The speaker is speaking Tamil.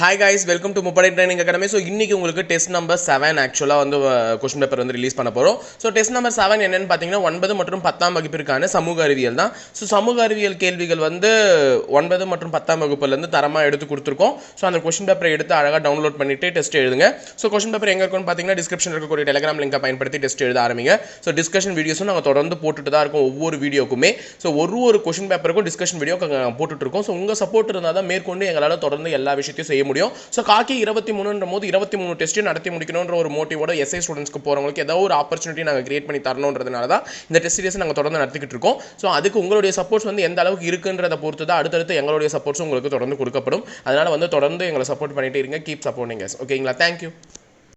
ஹாய் கைஸ் வெல்கம் டு முப்படை ட்ரைனிங் அகாடமி ஸோ இன்றைக்கி உங்களுக்கு டெஸ்ட் நம்பர் செவன் ஆக்சுவலாக வந்து uh, கொஸ்டின் பேப்பர் வந்து ரிலீஸ் பண்ண போகிறோம் ஸோ டெஸ்ட் நம்பர் செவன் என்னென்னு பார்த்தீங்கன்னா ஒன்பது மற்றும் பத்தாம் வகுப்பிற்கான சமூக அறிவியல் தான். ஸோ சமூக அறிவியல் கேள்விகள் வந்து ஒன்பது மற்றும் பத்தாம் வகுப்புலேருந்து தரமாக எடுத்து கொடுத்துருக்கோம். ஸோ அந்த கொஸ்டின் பேப்பரை எடுத்து அழகாக டவுன்லோட் பண்ணிவிட்டு டெஸ்ட் எழுதுங்க. ஸோ கொஸ்டின் பேப்பர் எங்கே இருக்குன்னு பார்த்தீங்கன்னா டிஸ்கிரிப்ஷன் இருக்கக்கூடிய டெலிகிராம் லிங்கை பயன்படுத்தி டெஸ்ட் எழுத ஆரம்பிங்க. ஸோ டிஸ்கஷன் வீடியோஸும் நாங்கள் தொடர்ந்து போட்டுட்டு தான் இருக்கோம் ஒவ்வொரு வீடியோக்குமே ஸோ ஒரு ஒரு கொஸ்டின் பேப்பருக்கும் டிஸ்கஷன் வீடியோ போட்டுட்டு இருக்கோம். ஸோ உங்கள் சப்போர்ட் இருந்தால் தான் மேற்கொண்டு எங்களால் தொடர்ந்து எல்லா விஷயத்தையும் செய்ய முடியும். ஸோ காக்கி இருபத்தி மூணுன்ற போது இருபத்தி மூணு டெஸ்ட்டையும் நடத்தி முடிக்கணுன்ற ஒரு மோட்டிவோட எஸ்ஐ ஸ்டூடெண்ட்ஸ்க்கு போகிறவங்களுக்கு ஏதோ ஒரு ஆப்பர்ச்சுனிட்டி நாங்கள் கிரியேட் பண்ணி தரணுன்றதுனால தான் இந்த டெஸ்ட் சீரிஸ் நாங்கள் தொடர்ந்து நடத்திக்கிட்டு இருக்கோம். ஸோ அதுக்கு உங்களுடைய சப்போர்ட்ஸ் வந்து எந்த அளவுக்கு இருக்குன்றத பொறுத்து தான் அடுத்தடுத்து எங்களுடைய சப்போர்ட்ஸும் உங்களுக்கு தொடர்ந்து கொடுக்கப்படும். அதனால் வந்து தொடர்ந்து எங்களை சப்போர்ட் பண்ணிட்டு இருங்க. கீப் சப்போர்ட்டிங் ஓகேங்களா தேங்க்யூ